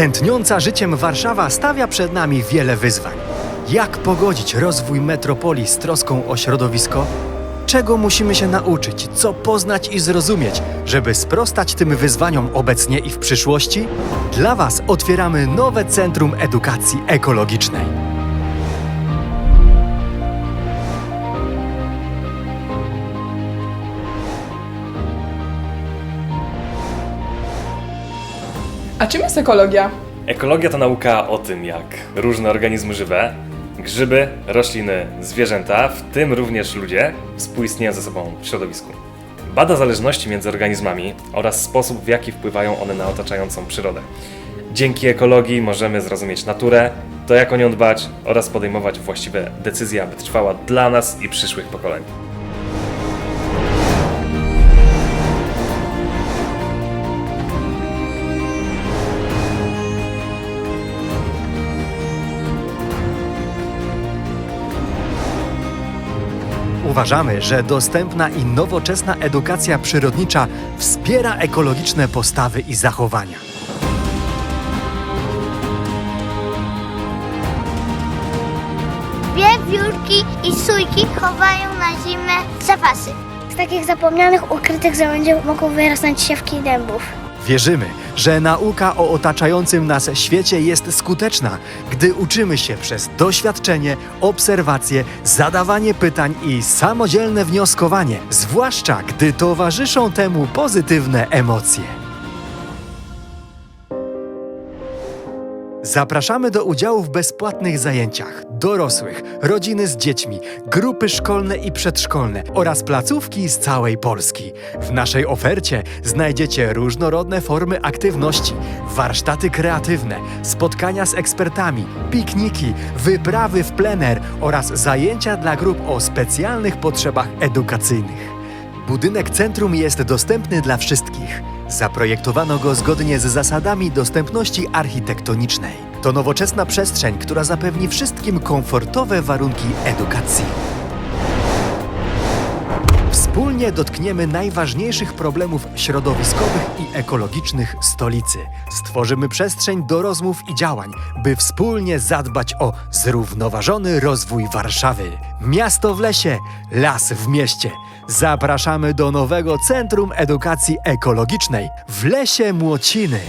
Tętniąca życiem Warszawa stawia przed nami wiele wyzwań. Jak pogodzić rozwój metropolii z troską o środowisko? Czego musimy się nauczyć, co poznać i zrozumieć, żeby sprostać tym wyzwaniom obecnie i w przyszłości? Dla Was otwieramy nowe Centrum Edukacji Ekologicznej. A czym jest ekologia? Ekologia to nauka o tym, jak różne organizmy żywe, grzyby, rośliny, zwierzęta, w tym również ludzie, współistnieją ze sobą w środowisku. Bada zależności między organizmami oraz sposób, w jaki wpływają one na otaczającą przyrodę. Dzięki ekologii możemy zrozumieć naturę, to jak o nią dbać oraz podejmować właściwe decyzje, aby trwała dla nas i przyszłych pokoleń. Uważamy, że dostępna i nowoczesna edukacja przyrodnicza wspiera ekologiczne postawy i zachowania. Wiewiórki i sójki chowają na zimę zapasy. Z takich zapomnianych, ukrytych załędzi mogą wyrosnąć siewki dębów. Wierzymy, że nauka o otaczającym nas świecie jest skuteczna, gdy uczymy się przez doświadczenie, obserwacje, zadawanie pytań i samodzielne wnioskowanie, zwłaszcza gdy towarzyszą temu pozytywne emocje. Zapraszamy do udziału w bezpłatnych zajęciach dorosłych, rodziny z dziećmi, grupy szkolne i przedszkolne oraz placówki z całej Polski. W naszej ofercie znajdziecie różnorodne formy aktywności, warsztaty kreatywne, spotkania z ekspertami, pikniki, wyprawy w plener oraz zajęcia dla grup o specjalnych potrzebach edukacyjnych. Budynek centrum jest dostępny dla wszystkich. Zaprojektowano go zgodnie z zasadami dostępności architektonicznej. To nowoczesna przestrzeń, która zapewni wszystkim komfortowe warunki edukacji. Wspólnie dotkniemy najważniejszych problemów środowiskowych i ekologicznych stolicy. Stworzymy przestrzeń do rozmów i działań, by wspólnie zadbać o zrównoważony rozwój Warszawy. Miasto w lesie, las w mieście. Zapraszamy do nowego Centrum Edukacji Ekologicznej w Lesie Młociny.